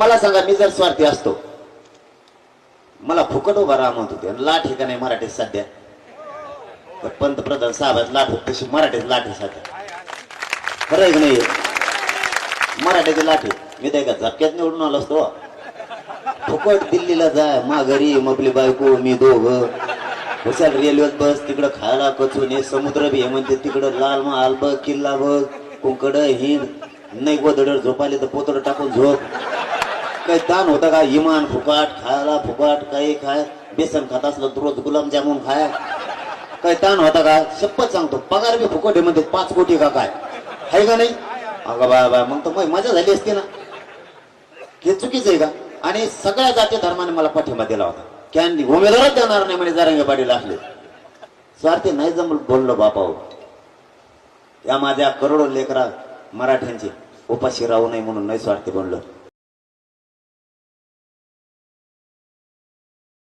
मला सांगा मी जर स्वार्थी असतो मला फुकट उभा राहा म्हणत होते. आणि लाठ हे का नाही मराठीत सध्या? तर पंतप्रधान साहेबात लाट होत तशी मराठीत लाट आहे सध्या. खरं आहे की नाही? मराठीची लाट आहे मी त्या का झपक्यात निवडून आलो असतो. फुकट दिल्लीला जाय माघारी मपली बायको मी दोघ. हुशार रेल्वेत बस तिकडं खायला कचून समुद्र बी म्हणते तिकडं लाल महाल बघ किल्ला बघ कुंकड हिंद नाही गोदडर झोपाले तर पोतड टाकून झोप. काही ताण होता का इमान फुकाट खायला फुकाट काही खाय बेसन खात असलं तर रोज गुलाबजामुन खाय. काही ताण होता का शपथ सांगतो पगार बी फुकट आहे म्हणते पाच कोटी का काय? आहे का नाही? अगं बा बा मग तर मजा झाली असते ना. हे चुकीचं आहे का? आणि सगळ्या जाती धर्माने मला पाठिंबा दिला होता. कॅन उमेदवारच देणार नाही म्हणजे जारंगे पाटील असले. स्वार्थी नाही जमल बोललो बापा हो. या माझ्या करोडो लेकरा मराठ्यांचे उपाशी राहू नये म्हणून नाही स्वार्थी बोललो